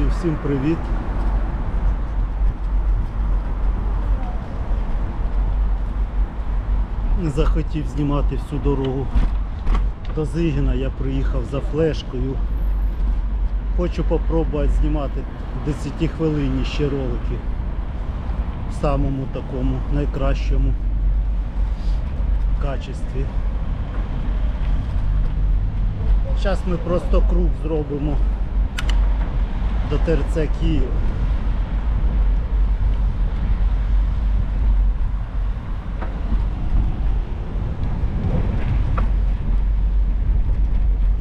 Друзі, всім привіт! Не захотів знімати всю дорогу до Зигіна, я приїхав за флешкою. Хочу попробувати знімати 10 хвилині ще ролики в самому такому найкращому качестві. Зараз ми просто круг зробимо до ТРЦ Київ.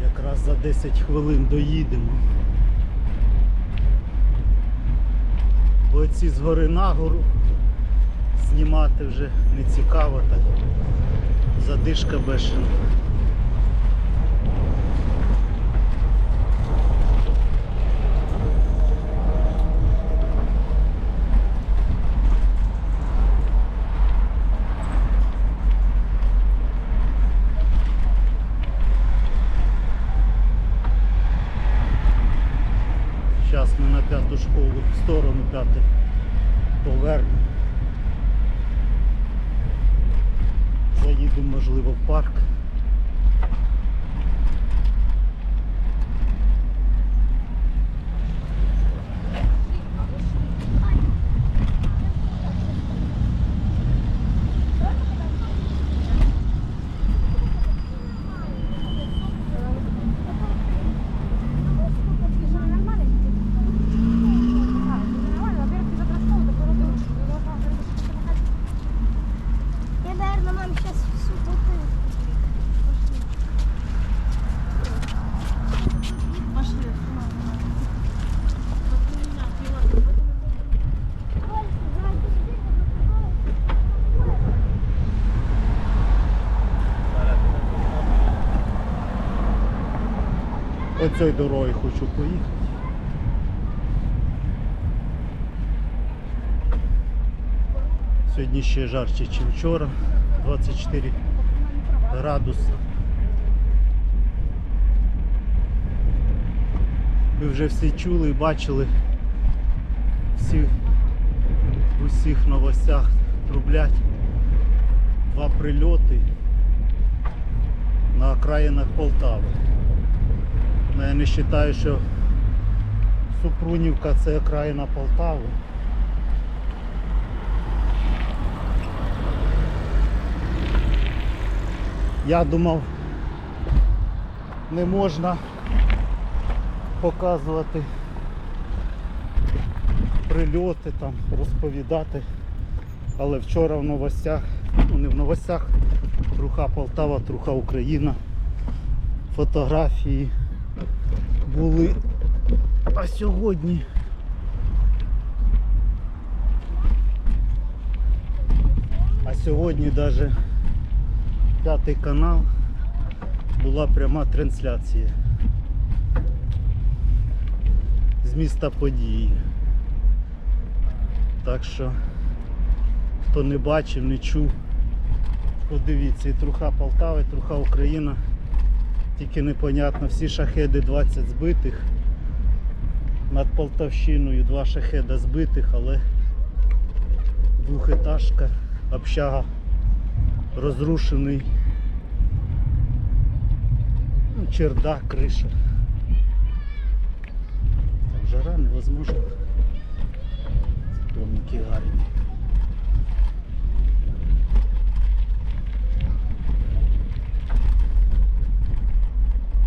Якраз за 10 хвилин доїдемо. Бо ці згори нагору знімати вже не цікаво так. Задишка бешена. Зараз ми на п'яту школу, в сторону п'яти поверну. Заїдемо, можливо, в парк. Я, наверное, мам сейчас всю бутылку. Пошли. Оцею дорогою хочу поїхати. Сьогодні ще жарче, ніж вчора. 24 градуси. Ви вже всі чули і бачили всі в усіх новостях трублять два прильоти на окраїнах Полтави. Ну, я не вважаю, що Супрунівка це окраїна Полтави. Я думав, не можна показувати прильоти, там, розповідати. Але вчора в новостях, ну не в новостях, труха Полтава, труха Україна, фотографії були. А сьогодні а сьогодні навіть п'ятий канал була пряма трансляція з міста події. Так що хто не бачив, не чув, подивіться, і труха Полтави, і труха Україна. Тільки непонятно, всі шахеди 20 збитих. Над Полтавщиною два шахеда збитих, але двохетажка, общага розрушений. Ну, чердак, криша. Там жара невозможно. Домики гарні.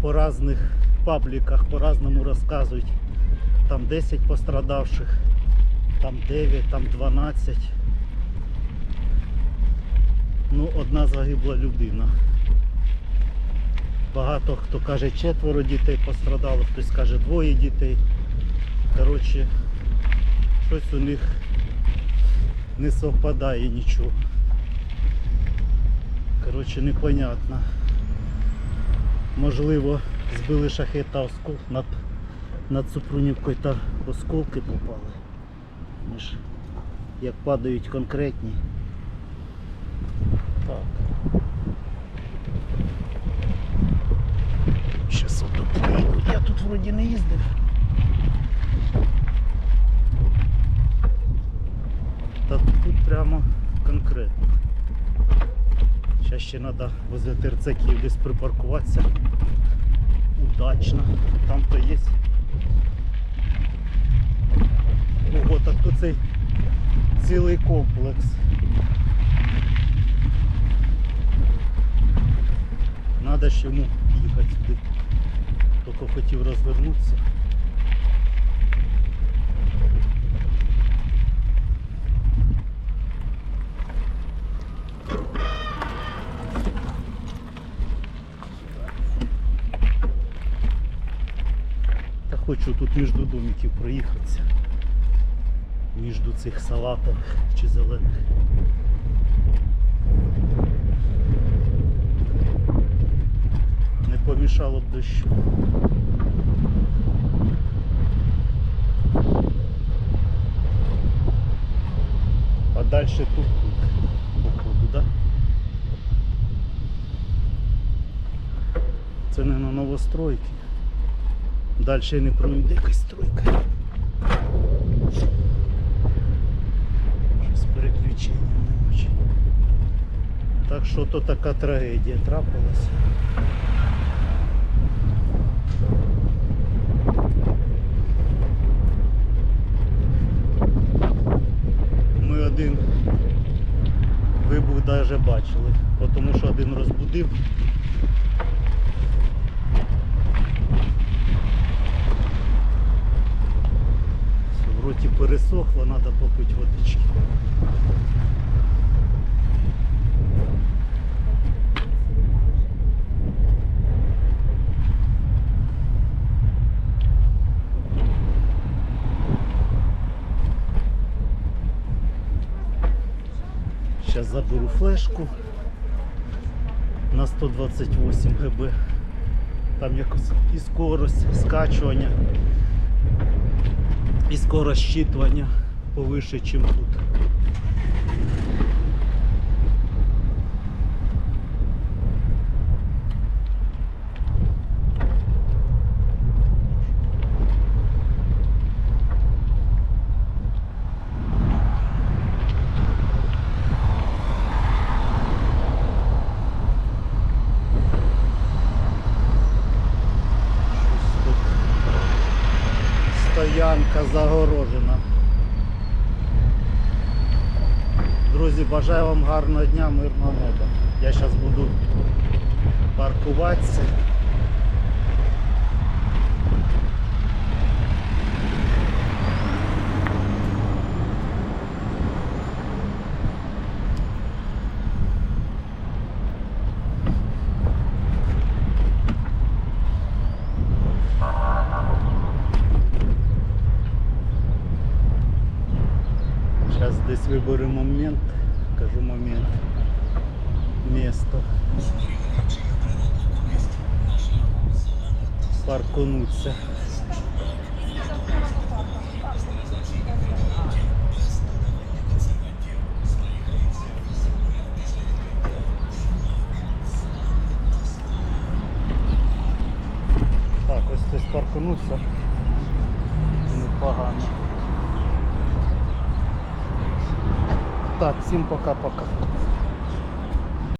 По різних пабліках по-разному розказують. Там 10 пострадавших, там 9, там 12. Ну, одна загибла людина. Багато хто каже четверо дітей пострадало, хтось каже двоє дітей. Коротше, щось у них не совпадає нічого. Коротше, непонятно. Можливо, збили шахет та оскол над, над Супрунівкою та осколки попали. Ми ж як падають конкретні. Так. Щас отут. Я тут вроді не їздив. Ще треба возле терцеків десь припаркуватися. Удачно. Там то є. Ого, так то цей цілий комплекс. Надо ж йому їхати сюди. Тільки хотів розвернутися. Та хочу тут між домиків проїхатися. Між цих салатових чи зелених. Не помішало б дощу. А далі тут, походу, да? Це не на новостройки. Далі не пройде якась стройка. Щось з переключенням не очень. Так що то така трагедія трапилася. Ми один вибух навіть бачили, тому що один розбудив. Роті пересохло, треба попити водички. Зараз заберу флешку на 128 ГБ. Там якось і скорость скачування, і скорость щитування повише, ніж тут. Щось тут стоянка. Друзі, бажаю вам гарного дня, мирного неба. Я зараз буду паркуватися. Момент, кажу момент, место. Паркунуться. Так, ось хтось паркунувся. Непогано. Так, всім пока-пока.